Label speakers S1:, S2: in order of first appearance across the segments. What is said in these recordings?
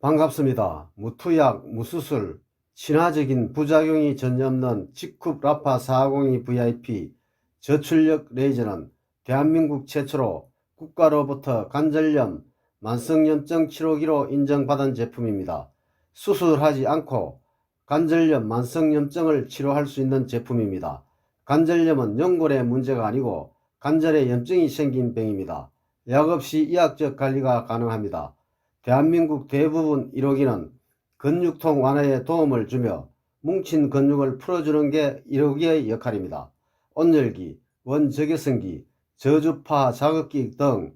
S1: 반갑습니다. 무투약, 무수술, 친화적인 부작용이 전혀 없는 직흡 라파 402 VIP 저출력 레이저는 대한민국 최초로 국가로부터 관절염, 만성염증 치료기로 인정받은 제품입니다. 수술하지 않고 관절염, 만성염증을 치료할 수 있는 제품입니다. 관절염은 연골의 문제가 아니고 관절에 염증이 생긴 병입니다. 약 없이 의학적 관리가 가능합니다. 대한민국 대부분 1호기는 근육통 완화에 도움을 주며 뭉친 근육을 풀어주는 게 1호기의 역할입니다. 온열기, 원적외선기, 저주파 자극기 등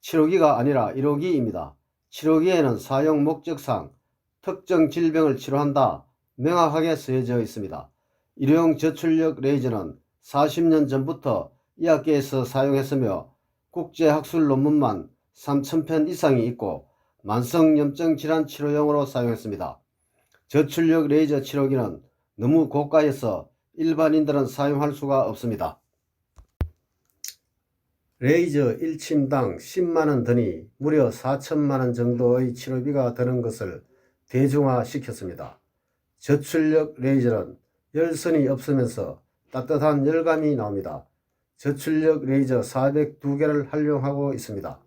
S1: 치료기가 아니라 1호기입니다. 치료기에는 사용 목적상 특정 질병을 치료한다 명확하게 쓰여져 있습니다. 일회용 저출력 레이저는 40년 전부터 의학계에서 사용했으며 국제학술 논문만 3,000편 이상이 있고 만성염증 질환 치료용으로 사용했습니다. 저출력 레이저 치료기는 너무 고가여서 일반인들은 사용할 수가 없습니다. 레이저 1침당 10만원 드니 무려 4천만원 정도의 치료비가 드는 것을 대중화시켰습니다. 저출력 레이저는 열선이 없으면서 따뜻한 열감이 나옵니다. 저출력 레이저 402개를 활용하고 있습니다.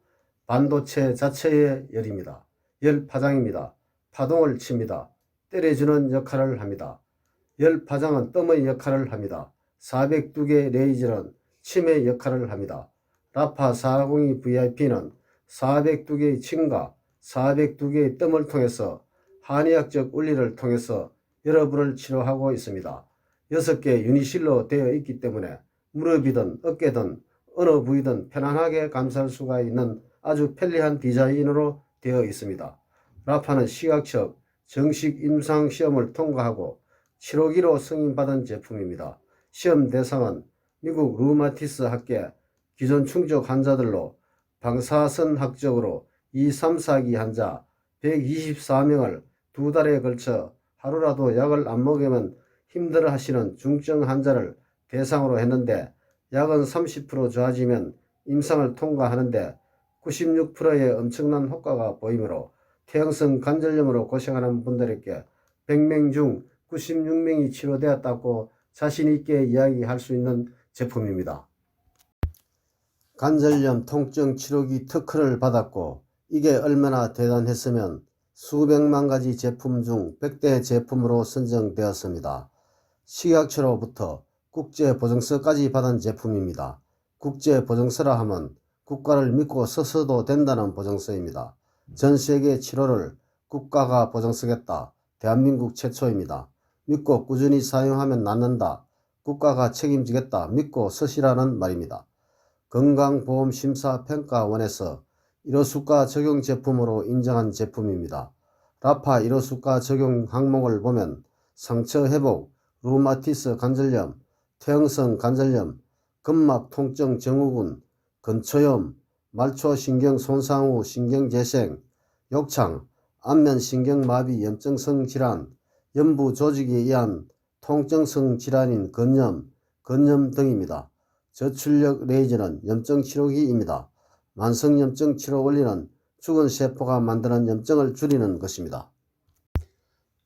S1: 반도체 자체의 열입니다. 열 파장입니다. 파동을 칩니다. 때려주는 역할을 합니다. 열 파장은 뜸의 역할을 합니다. 402개 레이저는 침의 역할을 합니다. 라파 402 VIP는 402개의 침과 402개의 뜸을 통해서 한의학적 원리를 통해서 여러분을 치료하고 있습니다. 6개 유니실로 되어 있기 때문에 무릎이든 어깨든 어느 부위든 편안하게 감쌀 수가 있는 아주 편리한 디자인으로 되어 있습니다. 라파는 시각적 정식 임상 시험을 통과하고 7호기로 승인받은 제품입니다. 시험 대상은 미국 루마티스 학계 기존 충족 환자들로 방사선 학적으로 2, 3, 4기 환자 124명을 두 달에 걸쳐 하루라도 약을 안 먹으면 힘들어 하시는 중증 환자를 대상으로 했는데 약은 30% 좋아지면 임상을 통과하는데 96%의 엄청난 효과가 보이므로 태형성 관절염으로 고생하는 분들에게 100명 중 96명이 치료되었다고 자신있게 이야기할 수 있는 제품입니다. 관절염 통증 치료기 특허를 받았고 이게 얼마나 대단했으면 수백만 가지 제품 중 100대 제품으로 선정되었습니다. 식약처로부터 국제보증서까지 받은 제품입니다. 국제보증서라 하면 국가를 믿고 써서도 된다는 보증서입니다. 전 세계 치료를 국가가 보증쓰겠다. 대한민국 최초입니다. 믿고 꾸준히 사용하면 낫는다. 국가가 책임지겠다. 믿고 쓰시라는 말입니다. 건강보험심사평가원에서 1호수가 적용 제품으로 인정한 제품입니다. 라파 1호수가 적용 항목을 보면 상처 회복, 루마티스 관절염, 태형성 관절염, 근막 통증 증후군, 근초염, 말초신경 손상 후 신경재생, 욕창, 안면신경마비 염증성 질환, 연부 조직에 의한 통증성 질환인 건염, 건염 등입니다. 저출력 레이저는 염증 치료기입니다. 만성 염증 치료 원리는 죽은 세포가 만드는 염증을 줄이는 것입니다.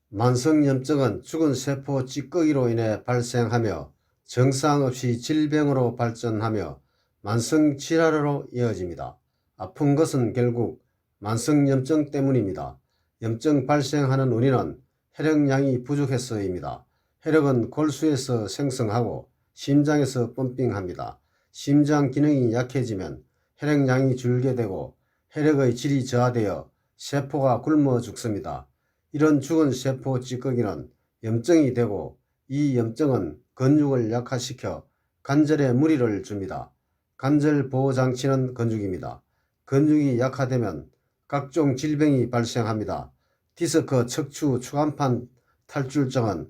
S1: 만성 염증은 죽은 세포 찌꺼기로 인해 발생하며 정상 없이 질병으로 발전하며 만성 질환으로 이어집니다. 아픈 것은 결국 만성염증 때문입니다. 염증 발생하는 원인은 혈액량이 부족해서입니다. 혈액은 골수에서 생성하고 심장에서 펌핑합니다. 심장 기능이 약해지면 혈액량이 줄게 되고 혈액의 질이 저하되어 세포가 굶어 죽습니다. 이런 죽은 세포 찌꺼기는 염증이 되고 이 염증은 근육을 약화시켜 관절에 무리를 줍니다. 관절 보호 장치는 근육입니다. 근육이 약화되면 각종 질병이 발생합니다. 디스크, 척추, 추간판 탈출증은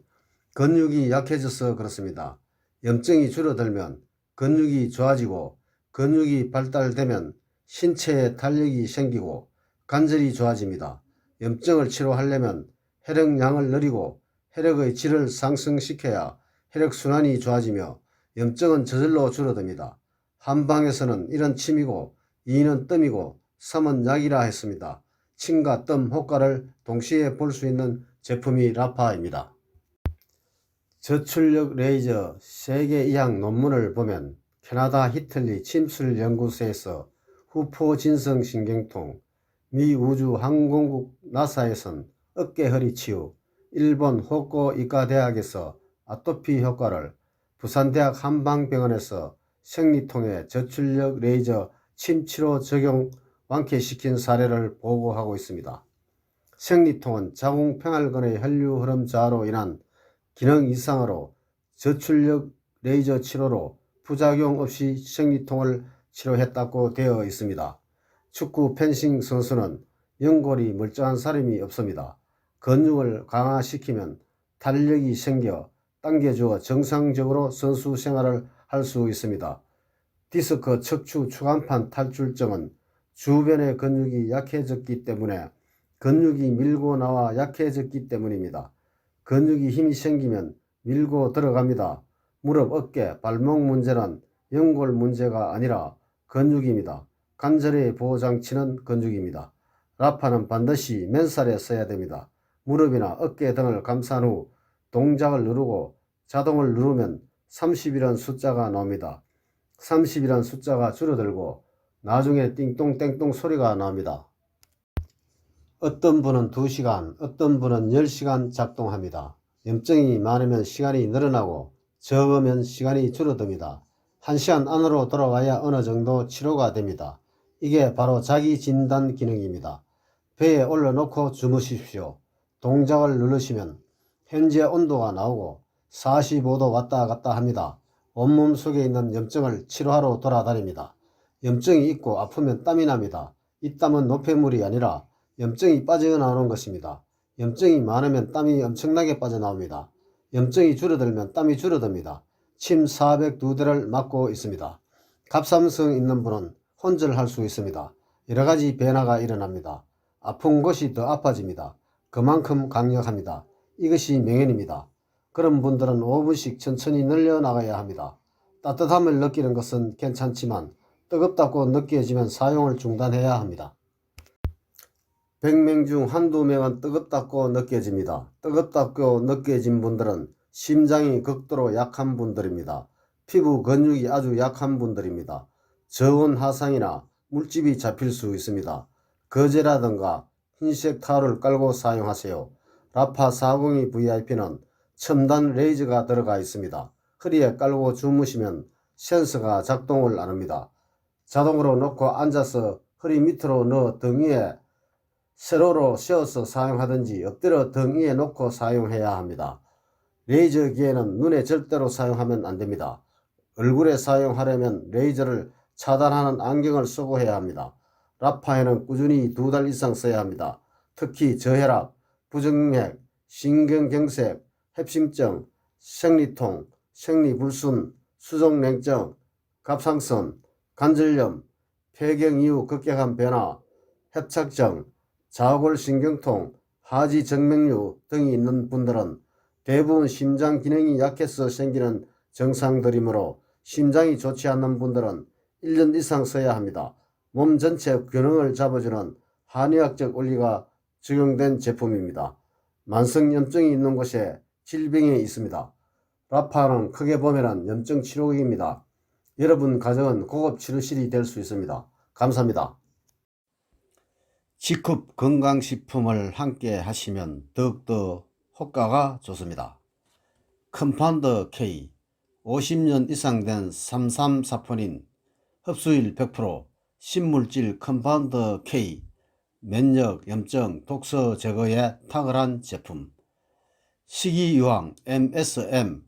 S1: 근육이 약해져서 그렇습니다. 염증이 줄어들면 근육이 좋아지고 근육이 발달되면 신체에 탄력이 생기고 관절이 좋아집니다. 염증을 치료하려면 혈액량을 늘리고 혈액의 질을 상승시켜야 혈액순환이 좋아지며 염증은 저절로 줄어듭니다. 한방에서는 이런 침이고 이는 뜸이고 삼은 약이라 했습니다. 침과 뜸 효과를 동시에 볼 수 있는 제품이 라파입니다. 저출력 레이저 세계 이학 논문을 보면 캐나다 히틀리 침술 연구소에서 후포 진성 신경통, 미 우주 항공국 나사에선 어깨 허리 치유, 일본 호코 이과 대학에서 아토피 효과를, 부산대학 한방병원에서 생리통에 저출력 레이저 침치료 적용 완쾌시킨 사례를 보고하고 있습니다. 생리통은 자궁평활근의 혈류 흐름 저하로 인한 기능 이상으로 저출력 레이저 치료로 부작용 없이 생리통을 치료했다고 되어 있습니다. 축구 펜싱 선수는 연골이 멀쩡한 사람이 없습니다. 근육을 강화시키면 탄력이 생겨 당겨주어 정상적으로 선수 생활을 할 수 있습니다. 디스크 척추 추간판 탈출증은 주변의 근육이 약해졌기 때문에 근육이 밀고 나와 약해졌기 때문입니다. 근육이 힘이 생기면 밀고 들어갑니다. 무릎, 어깨, 발목 문제는 연골 문제가 아니라 근육입니다. 관절의 보호장치는 근육입니다. 라파는 반드시 맨살에 써야 됩니다. 무릎이나 어깨 등을 감싼 후 동작을 누르고 자동을 누르면 30이란 숫자가 나옵니다. 30이란 숫자가 줄어들고 나중에 띵똥땡똥 소리가 나옵니다. 어떤 분은 2시간, 어떤 분은 10시간 작동합니다. 염증이 많으면 시간이 늘어나고 적으면 시간이 줄어듭니다. 1시간 안으로 돌아와야 어느 정도 치료가 됩니다. 이게 바로 자기 진단 기능입니다. 배에 올려놓고 주무십시오. 동작을 누르시면 현재 온도가 나오고 45도 왔다 갔다 합니다. 온몸 속에 있는 염증을 치료하러 돌아다닙니다. 염증이 있고 아프면 땀이 납니다. 이 땀은 노폐물이 아니라 염증이 빠져나오는 것입니다. 염증이 많으면 땀이 엄청나게 빠져나옵니다. 염증이 줄어들면 땀이 줄어듭니다. 침 402대를 맞고 있습니다. 갑상성 있는 분은 혼절할 수 있습니다. 여러 가지 변화가 일어납니다. 아픈 곳이 더 아파집니다. 그만큼 강력합니다. 이것이 명현입니다. 그런 분들은 5분씩 천천히 늘려나가야 합니다. 따뜻함을 느끼는 것은 괜찮지만 뜨겁다고 느껴지면 사용을 중단해야 합니다. 100명 중 한두 명은 뜨겁다고 느껴집니다. 뜨겁다고 느껴진 분들은 심장이 극도로 약한 분들입니다. 피부 근육이 아주 약한 분들입니다. 저온 화상이나 물집이 잡힐 수 있습니다. 거제라든가 흰색 타올을 깔고 사용하세요. 라파 402 VIP는 첨단 레이저가 들어가 있습니다. 허리에 깔고 주무시면 센서가 작동을 안 합니다. 자동으로 놓고 앉아서 허리 밑으로 넣어 등 위에 세로로 씌워서 사용하든지 엎드려 등 위에 놓고 사용해야 합니다. 레이저 기에는 눈에 절대로 사용하면 안 됩니다. 얼굴에 사용하려면 레이저를 차단하는 안경을 쓰고 해야 합니다. 라파에는 꾸준히 두 달 이상 써야 합니다. 특히 저혈압, 부정맥, 신경경색, 협심증, 생리통, 생리불순, 수족냉증, 갑상선, 관절염, 폐경 이후 급격한 변화, 협착증, 자골신경통, 하지정맥류 등이 있는 분들은 대부분 심장 기능이 약해서 생기는 증상들이므로 심장이 좋지 않는 분들은 1년 이상 써야 합니다. 몸 전체 균형을 잡아주는 한의학적 원리가 적용된 제품입니다. 만성염증이 있는 곳에 질병이 있습니다. 라파는 크게 보면 염증 치료기입니다. 여러분 가정은 고급 치료실이 될 수 있습니다. 감사합니다. 직급 건강식품을 함께 하시면 더욱더 효과가 좋습니다. 컴파운드 K 50년 이상 된 삼삼사포닌 흡수율 100% 신물질 컴파운드 K 면역, 염증, 독소 제거에 탁월한 제품 식이유황 MSM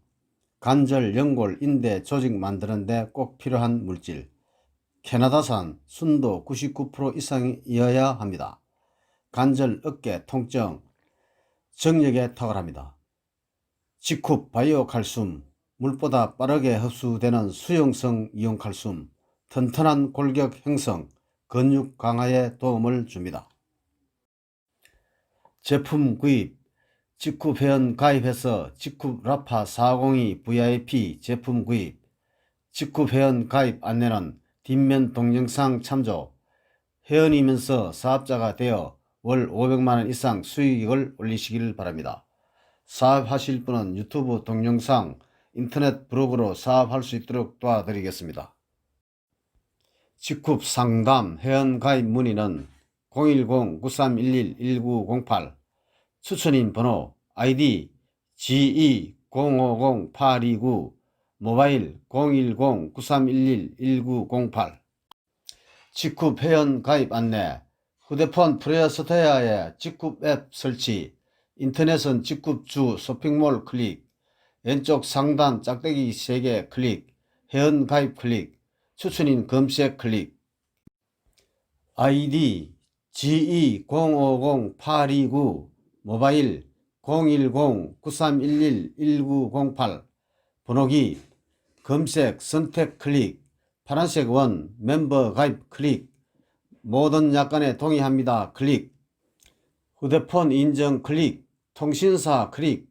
S1: 관절, 연골, 인대, 조직 만드는데 꼭 필요한 물질 캐나다산 순도 99% 이상이어야 합니다. 관절, 어깨, 통증, 정력에 탁월합니다. 직후 바이오 칼슘, 물보다 빠르게 흡수되는 수용성 이온 칼슘, 튼튼한 골격 형성, 근육 강화에 도움을 줍니다. 제품 구입, 직후 회원 가입해서 직후 라파 402 VIP 제품 구입, 직후 회원 가입 안내는 뒷면 동영상 참조, 회원이면서 사업자가 되어 월 500만원 이상 수익을 올리시길 바랍니다. 사업하실 분은 유튜브 동영상, 인터넷 브로그로 사업할 수 있도록 도와드리겠습니다. 직급 상담 회원 가입 문의는 010-9311-1908 추천인 번호 아이디 G2050829 모바일 010-9311-1908 직급 회원 가입 안내 휴대폰 프레어스테아의 직급 앱 설치 인터넷은 직급주 쇼핑몰 클릭 왼쪽 상단 짝대기 3개 클릭 회원 가입 클릭 추천인 검색 클릭. 아이디 G2050829 모바일 010-9311-1908 번호기 검색 선택 클릭 파란색 원 멤버 가입 클릭 모든 약관에 동의합니다. 클릭 휴대폰 인증 클릭 통신사 클릭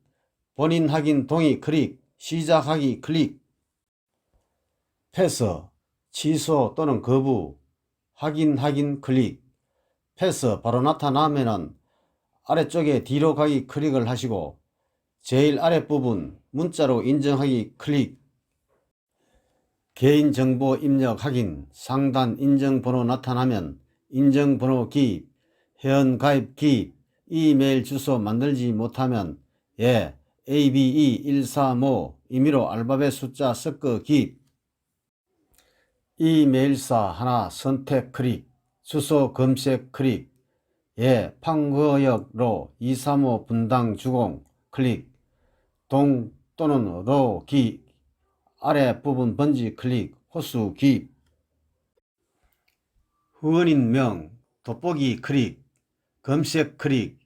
S1: 본인 확인 동의 클릭 시작하기 클릭. 패스 취소 또는 거부 확인 확인 클릭. 패스 바로 나타나면은 아래쪽에 뒤로 가기 클릭을 하시고 제일 아랫부분 문자로 인정하기 클릭. 개인정보 입력 확인 상단 인정번호 나타나면 인정번호 기입 회원 가입 기입 이메일 주소 만들지 못하면 예 ABE135 임의로 알파벳 숫자 섞어 기입. 이메일사 하나 선택 클릭 주소 검색 클릭 예 판거역로 235 분당 주공 클릭 동 또는 로 기 아래 부분 번지 클릭 호수 기입. 후원인 명 돋보기 클릭 검색 클릭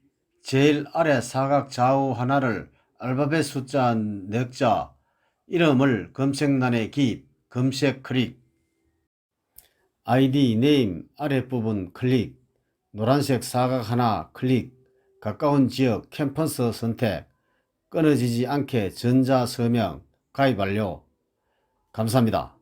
S1: 제일 아래 사각 좌우 하나를 알파벳 숫자 넉자 이름을 검색란에 기입 검색 클릭. 아이디 네임 아랫부분 클릭 노란색 사각 하나 클릭 가까운 지역 캠퍼스 선택 끊어지지 않게 전자 서명 가입 완료 감사합니다.